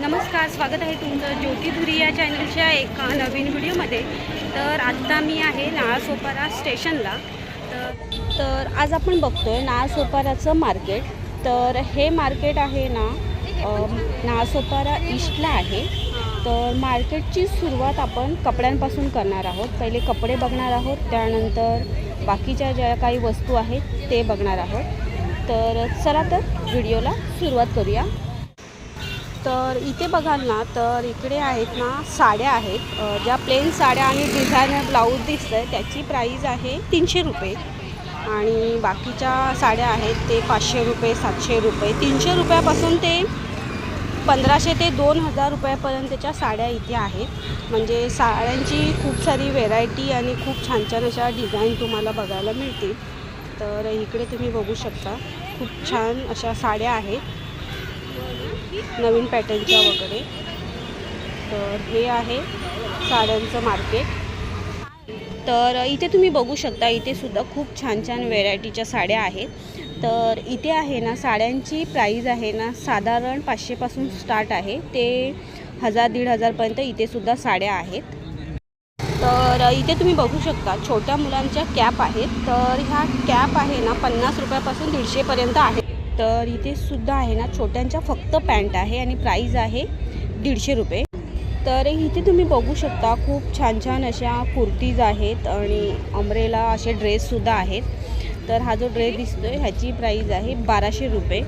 नमस्कार स्वागत आहे तुमचं ज्योतिधुरी या चॅनलच्या एका नवीन व्हिडिओमध्ये. तर आत्ता मी आहे नाळासोपारा स्टेशनला. तर तर आज आपण बघतो आहे नाळासोपाराचं मार्केट. तर हे मार्केट आहे ना अम, नाळासोपारा ईस्टला आहे. तर मार्केटची सुरुवात आपण कपड्यांपासून करणार आहोत. पहिले कपडे बघणार आहोत त्यानंतर बाकीच्या ज्या काही वस्तू आहेत ते बघणार आहोत. तर चला तर व्हिडिओला सुरुवात करूया. तर इथे बघाल ना तर इकडे आहेत ना साड्या आहेत. ज्या प्लेन साड्या आणि डिझायनर ब्लाऊज दिसतं आहे त्याची प्राईज आहे तीनशे रुपये. आणि बाकीच्या साड्या आहेत ते पाचशे रुपये सातशे रुपये. तीनशे रुपयापासून ते पंधराशे ते दोन हजार रुपयापर्यंतच्या साड्या इथे आहेत. म्हणजे साड्यांची खूप सारी व्हेरायटी आणि खूप छान छान अशा डिझाईन तुम्हाला बघायला मिळतील. तर इकडे तुम्ही बघू शकता खूप छान अशा साड्या आहेत. नवीन पॅटर्नच्या वगैरे. तर हे आहे साड्यांचं मार्केट. तर इथे तुम्ही बघू शकता इथे सुद्धा खूप छान छान व्हेरायटीच्या साड्या आहेत. तर इथे आहे ना साड्यांची प्राईज आहे ना साधारण पाचशेपासून स्टार्ट आहे. ते हजार दीड हजारपर्यंत इथे सुद्धा साड्या आहेत. तर इथे तुम्ही बघू शकता छोट्या मुलांच्या कॅप आहेत. तर ह्या कॅप आहे ना पन्नास रुपयापासून दीडशेपर्यंत आहे. तर इथे सुद्धा आहे ना छोट्यांच्या फक्त पॅन्ट आहे आणि प्राईज आहे दीडशे रुपये. तर इथे तुम्ही बघू शकता खूप छान छान अशा कुर्तीज आहेत आणि अमरेला असे ड्रेससुद्धा आहेत. तर हा जो ड्रेस दिसतो आहे ह्याची प्राईज आहे बाराशे रुपये.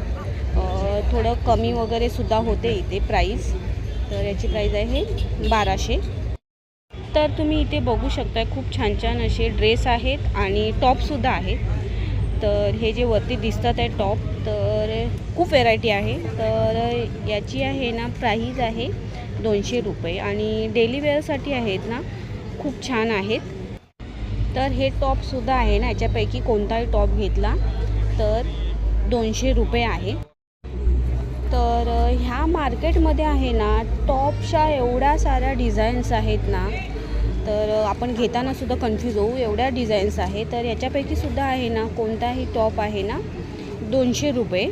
थोडं कमी वगैरे सुद्धा होते इथे प्राईज तर याची प्राईज आहे बाराशे. तर तुम्ही इथे बघू शकता खूप छान छान असे ड्रेस आहेत आणि टॉपसुद्धा आहेत. तर हे जे वरती दिसतात आहे टॉप तर खूप व्हेरायटी आहे. तर याची आहे ना प्राईज आहे दोनशे रुपये आणि डेली वेअरसाठी आहेत ना खूप छान आहेत. तर हे टॉपसुद्धा आहे ना याच्यापैकी कोणताही टॉप घेतला तर दोनशे रुपये आहे. तर ह्या मार्केटमध्ये आहे ना टॉपच्या एवढ्या साऱ्या डिझाईन्स आहेत ना तर आपण घेताना सुद्धा कन्फ्यूज होऊ एवढ्या डिझाईन्स आहे तर याच्यापैकी सुद्धा आहे ना कोणताही टॉप आहे ना दोनशे रुपये.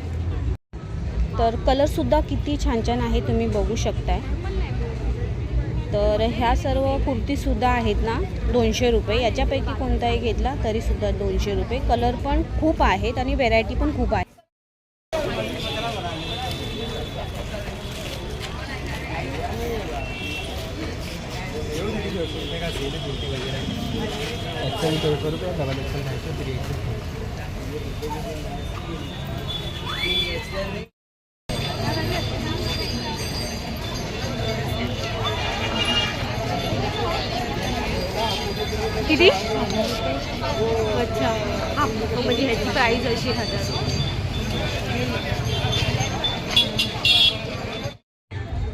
तर कलरसुद्धा किती छान छान आहे तुम्ही बघू शकताय. तर ह्या सर्व कुर्तीसुद्धा आहेत ना दोनशे रुपये. याच्यापैकी कोणताही घेतला तरीसुद्धा दोनशे रुपये. कलर पण खूप आहेत आणि व्हेरायटी पण खूप आहे. एक्सेल डबल एक्सेल एक्सेल किती? अच्छा. हा म्हणजे ह्याची प्राईज अशी हजार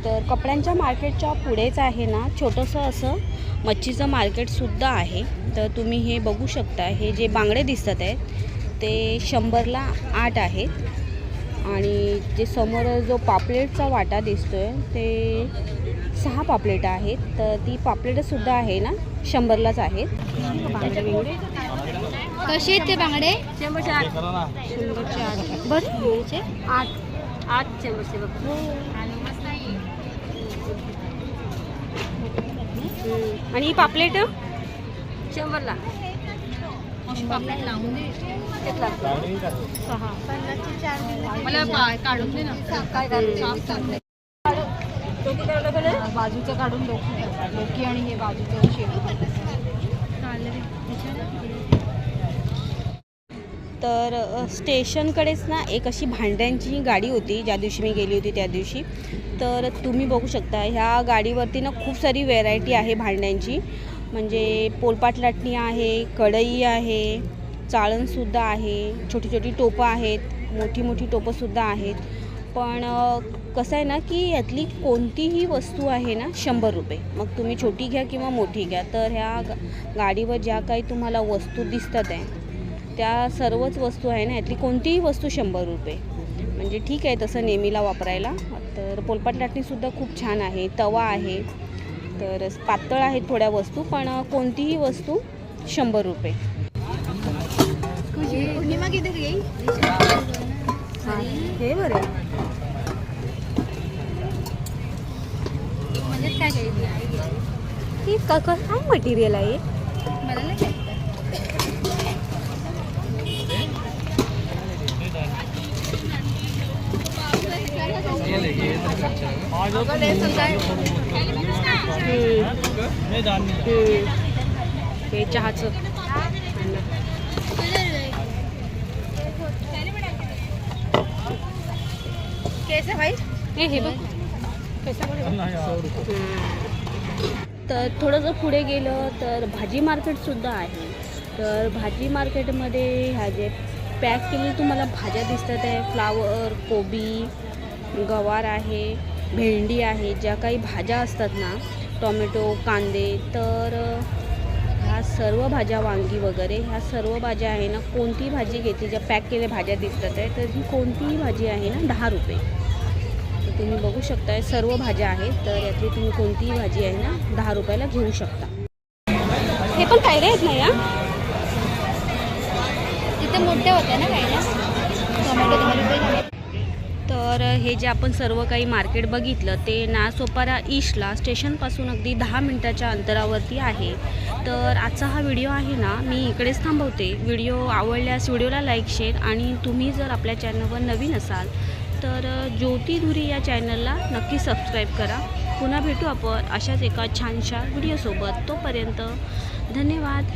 तर कपड्यांच्या मार्केटच्या पुढेच आहे ना छोटंसं असं मच्छीचं मार्केटसुद्धा आहे. तर तुम्ही हे बघू शकता. हे जे बांगडे दिसतात आहेत ते शंभरला आठ आहेत. आणि जे समोर जो पापलेटचा वाटा दिसतोय ते सहा पापलेट आहेत. तर ती पापलेटसुद्धा आहे ना शंभरलाच आहेत. कसे आहेत ते बांगडे? शंभरचे आठ. शंभरचे आठ बरं. आठ. आठ शंभरचे बघ. हम्म. आणि ही पापलेट? शंभरला. लावून घेतला सहा मला काढून दे ना. काय बाजूचं काढून डोकी डोकी आणि हे बाजूचं शेड तर स्टेशनकडेच ना एक अशी भांड्यांची गाडी होती ज्या दिवशी मी गेली होती त्या दिवशी. तर तुम्ही बघू शकता ह्या गाडीवरती ना खूप सारी व्हेरायटी आहे भांड्यांची. म्हणजे पोलपाट लाटणी आहे कढई आहे चाळणसुद्धा आहे छोटी छोटी टोपं आहेत मोठी मोठी टोपंसुद्धा आहेत. पण कसं आहे ना की यातली कोणतीही वस्तू आहे ना शंभर रुपये. मग तुम्ही छोटी घ्या किंवा मोठी घ्या. तर ह्या गा गाडीवर ज्या काही तुम्हाला वस्तू दिसतात आहे त्या सर्वच वस्तू आहे ना यातली कोणतीही वस्तू शंभर रुपये. म्हणजे ठीक आहे तसं नेहमीला वापरायला. तर पोलपाट लाटणीसुद्धा खूप छान आहे. तवा आहे. तर पातळ आहेत थोड्या वस्तू पण कोणतीही वस्तू शंभर रुपये. हे काय मटेरियल आहे मला हे चहाचं भाई हे हे बघ तर थोडंसं पुढे गेलं तर भाजी मार्केटसुद्धा आहे. तर भाजी मार्केटमध्ये ह्या जे पॅक केलेली तुम्हाला भाज्या दिसतात आहे फ्लावर कोबी गवार आहे भेंडी आहे ज्या काही भाज्या असतात ना टोमॅटो कांदे तर ह्या सर्व भाज्या वांगी वगैरे ह्या सर्व भाज्या आहे ना कोणती भाजी घेतली ज्या पॅक केलेल्या भाज्या दिसतात आहे तर ही कोणतीही भाजी आहे ना दहा रुपये. तर तुम्ही बघू शकताय सर्व भाज्या आहेत तर यातली तुम्ही कोणतीही भाजी आहे ना दहा रुपयाला घेऊ शकता. हे पण कायदे आहेत ना या? तिथे मोठ्या होत्या ना कायद्या टोमॅटो दहा रुपये तर हे जे आपण सर्व काही मार्केट बघितलं ते नासोपारा ईस्टला स्टेशनपासून अगदी दहा मिनटाच्या अंतरावरती आहे. तर आजचा हा व्हिडिओ आहे ना मी इकडेच थांबवते. व्हिडिओ आवडल्यास व्हिडिओला लाईक शेअर आणि तुम्ही जर आपल्या चॅनलवर नवीन असाल तर ज्योती धुरी या चॅनलला नक्की सबस्क्राईब करा. पुन्हा भेटू आपण अशाच एका छानशा व्हिडिओसोबत. तोपर्यंत धन्यवाद.